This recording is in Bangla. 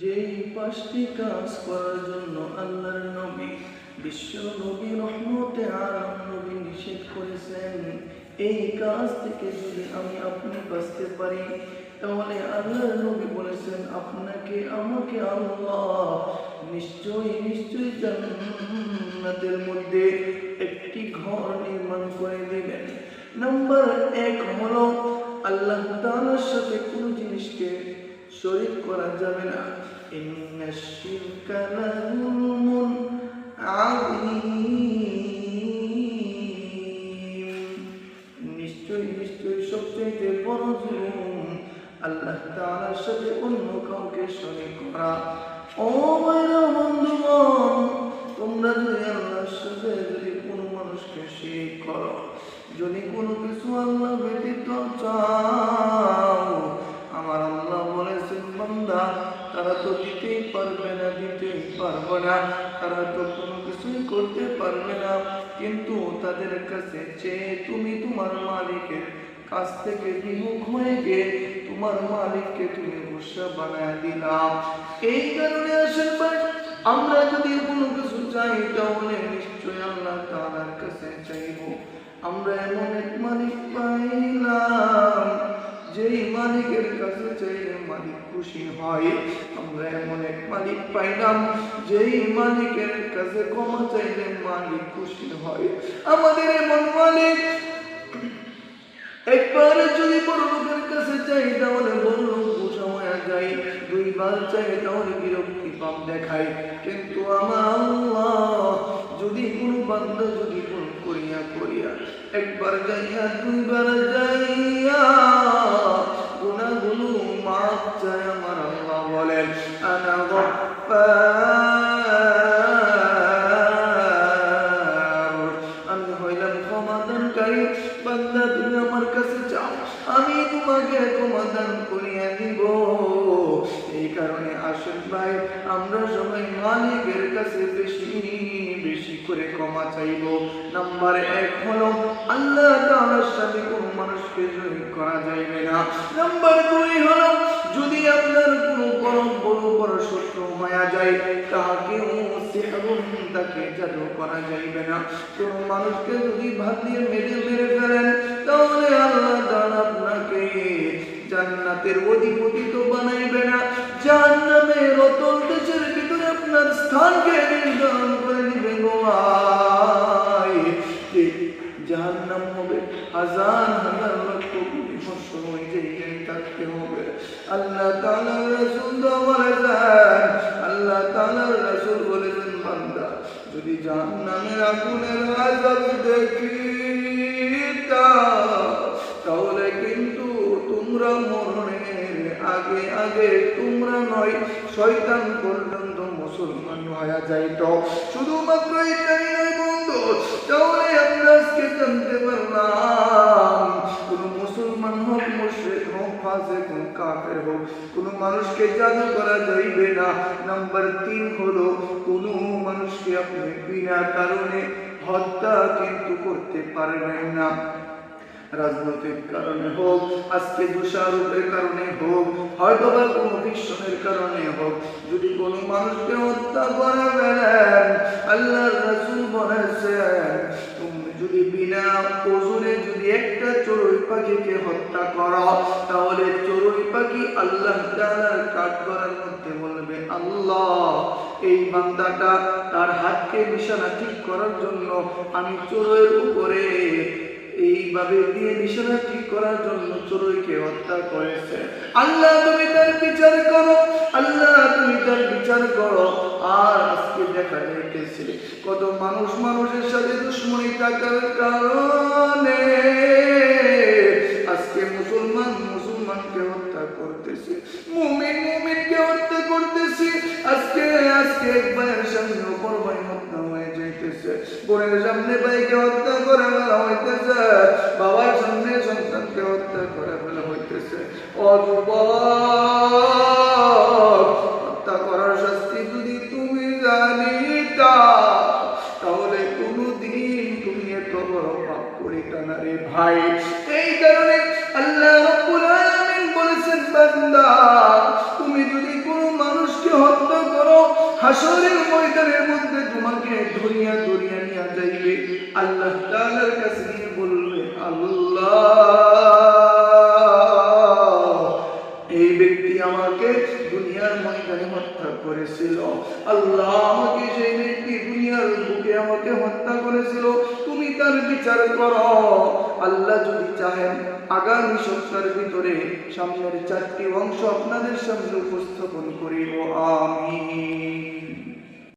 যেই পাঁচটি কাজ করার জন্য আল্লাহর নবী, বিশ্ব নবী রহমতে আলম নবী নিষেধ করেছেন। এই কাজ থেকে যদি আমি আপনি বাঁচতে পারি, তাহলে আল্লাহর নবী বলেছেন, আপনাকে, আমাকে আল্লাহ নিশ্চয়ই নিশ্চয়ই জান্নাতের মধ্যে একটি ঘর নির্মাণ করে দিবেন। নাম্বার এক হলো, আল্লাহ তাআলার সাথে কোনো জিনিসকে শরীক করা যাবে না। নিশ্চয়ই নিশ্চয়ই সবচেয়ে বড় আল্লাহ তাআলার সাথে অন্য কাউকে শরীক করা। ও মায়েরা বন্ধুগণ, তোমরা যদি আল্লাহর সাথে যদি কোনো মানুষকে শিরিক করো, যদি কোনো কিছু আল্লাহ ব্যতীত চাও, আমার আল্লাহ বলেছেন বান্দা তারা তো দিতেই পারবে না, দিতেই পারবে না। তারা তো কোনো কিছুই করতে পারবে না। কিন্তু তাদের কাছে চেয়ে তুমি তোমার মালিকের কাছ থেকে বিমুখ হয়ে গিয়ে তোমার মালিককে তুমি গুসা বানায় দিলাম এই কারণে আসেন আমরা যদি কোনো কিছু চাই, তাহলে নিশ্চয় আল্লাহ তাআলার কাছে চাইব। আমরা এমন এক মালিক পাইলাম। যেই মালিকের কাছে চাইলে মালিক খুশি হয়, আমরা এমন এক মালিক পাইলাম, যেই মালিকের কাছে ক্ষমা চাইলে মালিক খুশি হয়। আমাদের এমন মালিক একবার যদি কাছে চাই তাহলে বড় দুইবার চাই, তাহলে বিরক্তি পাপ দেখায় কিন্তু আমার আল্লাহ যদি কোনো বান্দা যদি ভুল করিয়া করিয়া একবার যাইয়া দুইবার তোমাকে করিয়া দিব এই কারণে আসেন ভাই, আমরা সবাই মালিকের কাছে বেশি বেশি করে ক্ষমা চাইব। নাম্বার এক হলো, আল্লাহ তাআলার সাথে কোন মানুষকে জড়িত করা যাইবে না। নাম্বার দুই হলো, যদি আপনার কোনো বড় বড় বড় শত্রু মায়া যায়, তাহাকে সিহরুন তাকে জাদু করা যাইবে না। কোন মানুষকে যদি ভাত দিয়ে মেরে মেরে ফেলেন, তাহলে আল্লাহ তাআলা জান্নাতের অধিপতি তো বানাইবে না। জাহান্নামের অতল দেশের ভিতরে আপনার স্থানকে নির্ধারণ করে দিবে জাহান্নাম হবে, হাজার হাজার লক্ষ কোটি জায়গায় থাকতে হবে। আল্লাহ তাআলার রাসূল বলেছেন আল্লাহ রাসূল বলেছেন, বান্দা, যদি জাহান্নামের আগুনের আযাব দেখিতা তোমরা শয়তান পর্যন্ত মুসলমান হয়ে যাইত। শুধুমাত্র এটাই নয় বন্ধু, তাহলে আমরা আজকে জানতে পারলাম, কোন মুসলমান হোক, মুশরিক হোক, ফাসিক হোক, কাফের হোক, কোন মানুষকে জাদু করা যাইবে না। নাম্বার তিন হলো, কোন মানুষকে আপনি বিনা কারণে হত্যা কিন্তু করতে পারবেন না। রাজনৈতিক কারণে হোক, আজকে দোষারোপের কারণে হোক, হয়তো বা কোনো ভীষণের কারণে হোক, যদি কোনো মানুষকে হত্যা করে ফেলেন আল্লাহর রাসূল বলেছেন যদি বিনা ওজনে যদি একটা চড়ুই পাখিকে হত্যা করো, তাহলে চড়ুই পাখি আল্লাহ তাআলার কাঠ করার মধ্যে বলবে, আল্লাহ, এই বান্দাটা তার হাতকে নিশানা ঠিক করার জন্য আমি চড়ুইয়ের উপরে এইভাবে দিয়ে নিশানা ঠিক করার জন্য চড়ুইকে হত্যা করেছে। আল্লাহ, তুমি তার বিচার করো। আল্লাহ, তুমি তার বিচার করো। আর আজকে দেখা যাইতেছে, কত মানুষ মানুষের সাথে দুশ্মনী থাকার কারণে আজকে মুসলমান মুসলমানকে হত্যা করতেছে, মুমিন মুমিনকে হত্যা করতেছে। আজকে আজকে এক ভাইয়ের সামনে অপর ভাই হত্যা হয়ে যাইতেছে বোনের সামনে ভাইকে হত্যা করে ফেলা হইতেছে। বাবার সামনে সন্তানকে হত্যা করে ফেলা হইতেছে। অযুবক হত্যা করার শাস্তি যদি তুমি তাহলে কোনোদিন তুমি এত বড় পাপ রে ভাই। এই কারণে আল্লাহ বলেছেন, বান্দা হাসরের ময়দানের মধ্যে তোমাকে ধরিয়া ধরিয়া নিয়ে যাইবে। আল্লাহ তাআলার কাছে গিয়ে বলবে, আল্লাহ, এই ব্যক্তি আমাকে দুনিয়ার ময়দানে হত্যা করেছিল। আল্লাহ আমাকে সেই ব্যক্তি দুনিয়ার বুকে আমাকে হত্যা করেছিল, তুমি তার বিচার করো। আল্লাহ যদি চাহেন আগামী সপ্তাহের ভিতরে সামনের চারটি অংশ আপনাদের সামনে উপস্থাপন করিব। আমি